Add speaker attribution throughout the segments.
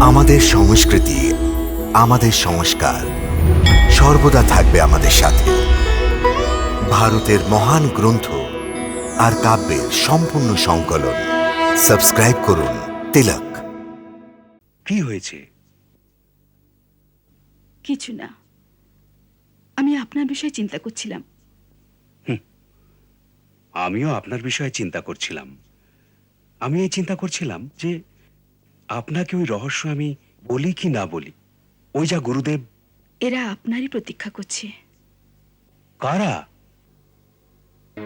Speaker 1: আমাদের সংস্কৃতি আমাদের সংস্কার সর্বদা থাকবে আমাদের সাথে। ভারতের মহান গ্রন্থ আর কাব্যের সম্পূর্ণ সংকলন। সাবস্ক্রাইব করুন তিলক।
Speaker 2: কি হয়েছে?
Speaker 3: কিছু না। আমি আপনার বিষয়ে চিন্তা করছিলাম।
Speaker 2: আমিও আপনার বিষয়ে চিন্তা করছিলাম। আমি এই চিন্তা করছিলাম যে আপনাকে ওই রহস্য আমি বলি কি না বলি? ওই যা গুরুদেব।
Speaker 3: এরা আপনারই প্রতীক্ষা করছে।
Speaker 2: কারা?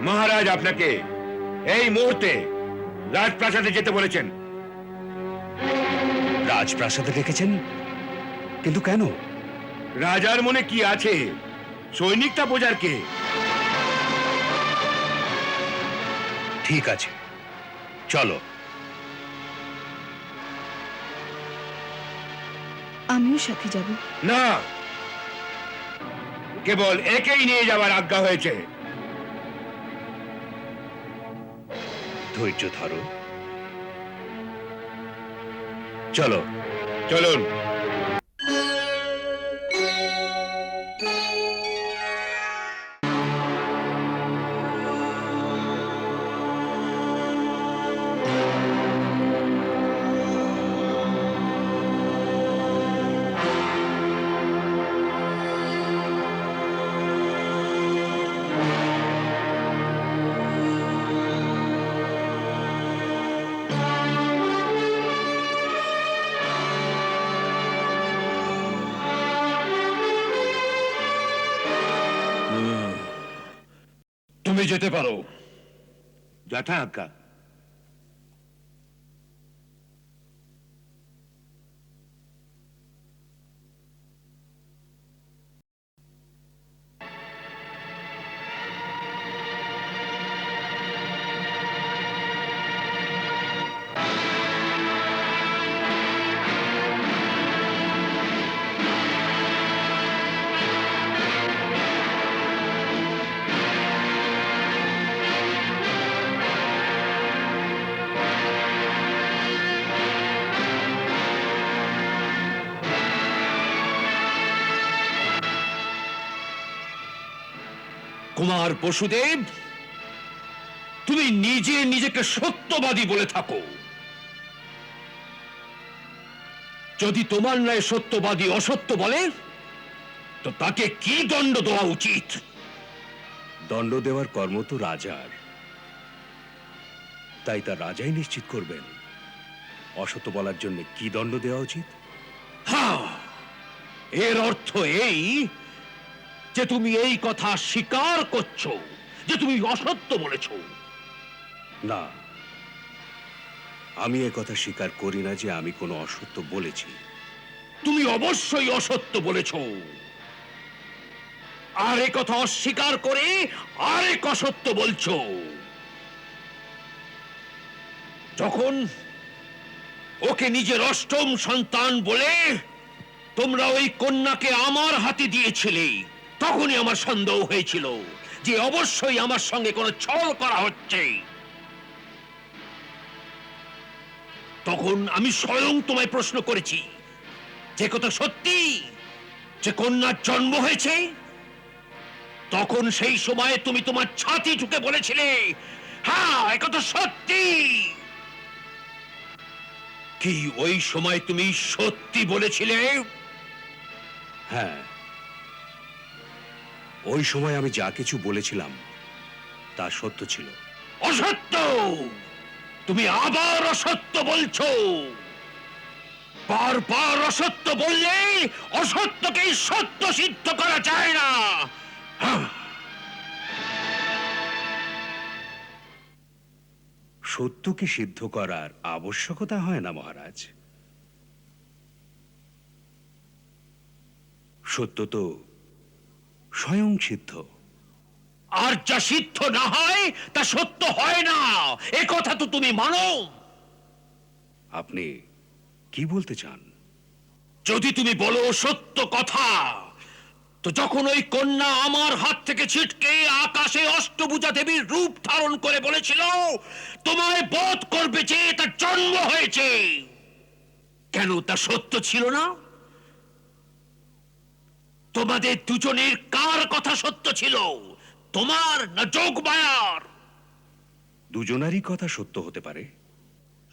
Speaker 4: মহারাজ আপনাকে এই মুহূর্তে রাজপ্রাসাদে যেতে বলেছেন।
Speaker 2: রাজপ্রাসাদে রেখেছেন কিন্তু কেন?
Speaker 4: রাজার মনে কি আছে? সৈনিকটা বোঝার কে?
Speaker 2: ঠিক আছে। চলো।
Speaker 3: আমিও সাথে যাব।
Speaker 4: না। কেবল একেই নিয়ে যাওয়ার আজ্ঞা হয়েছে।
Speaker 2: ধৈর্য ধরো। চলো
Speaker 4: চলুন।
Speaker 5: তুমি যেতে পারো।
Speaker 4: জ্যাঠা আজ্ঞা
Speaker 5: কুমার বসুদেব তুমি নিজে নিজেকে সত্যবাদী বলে থাকো। যদি তোমার ন্যায় সত্যবাদী অসত্য বলে তো তাকে কি দণ্ড দেওয়া উচিত?
Speaker 2: দণ্ড দেওয়ার কর্ম তো রাজার। তাই তা রাজাই নিশ্চিত করবেন। অসত্য বলার জন্য কি দণ্ড দেওয়া উচিত?
Speaker 5: হ্যাঁ এর অর্থ এই যে তুমি এই কথা স্বীকার করছ যে তুমি অসত্য বলেছ।
Speaker 2: না আমি এ কথা স্বীকার করি না যে আমি কোনো অসত্য বলেছি।
Speaker 5: তুমি অবশ্যই অসত্য বলেছ। আর এ কথা অস্বীকার করে আরেক অসত্য বলছো। যখন ওকে নিজের অষ্টম সন্তান বলে তোমরা ওই কন্যাকে আমার হাতে দিয়েছিলে তখনই আমার সন্দেহ হয়েছিল যে অবশ্যই আমার সঙ্গে কোনো ছল করা হচ্ছে। তখন আমি স্বয়ং তোমায় প্রশ্ন করেছি, যে কথা সত্যি, যে কন্যার জন্ম হয়েছে? তখন সেই সময়ে তুমি তোমার ছাতি ঢুকে বলেছিলে হ্যাঁ একথা সত্যি! কি ওই সময় তুমি সত্যি বলেছিলে?
Speaker 2: হ্যাঁ। ওই সময় আমি যা কিছু বলেছিলাম তা সত্য ছিল।
Speaker 5: অসত্য! তুমি আবার অসত্য বলছো! বারবার অসত্য বললে অসত্যকেই সত্য সিদ্ধ করা যায় না! হ্যাঁ,
Speaker 2: সত্যকে সিদ্ধ করার আবশ্যকতা হয় না মহারাজ? সত্য তো স্বয়ং সিদ্ধ
Speaker 5: আর যা সিদ্ধ না হয় তা সত্য হয় না। এ কথা তো তুমি মানো।
Speaker 2: আপনি কি বলতে চান?
Speaker 5: যদি তুমি বলো সত্য কথা তো যখন ওই কন্যা আমার হাত থেকে ছিটকে আকাশে অষ্টভুজা দেবীর রূপ ধারণ করে বলেছিল তোমায় বোধ করবে যে তার জন্ম হয়েছে। কেন তা সত্য ছিল না? তোমাদের দুজনের কার কথা সত্য ছিল? তোমার না যোগ মায়ার?
Speaker 2: দুজনারই কথা সত্য হতে পারে।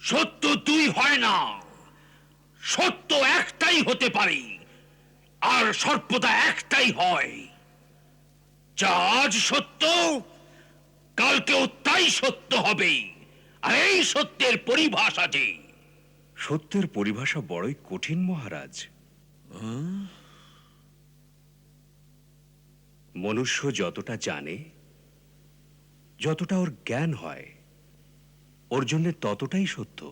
Speaker 5: সত্য দুই হয় না। সত্য একটাই হতে পারে আর সর্বদা একটাই হয়। যা আজ সত্য কালকেও তাই সত্য হবে আর এই সত্যের পরিভাষা যে।
Speaker 2: সত্যের পরিভাষা বড়ই কঠিন মহারাজ। মনুষ্য যতটা জানে যতটা ওর জ্ঞান হয় ওর জন্য ততটাই সত্য।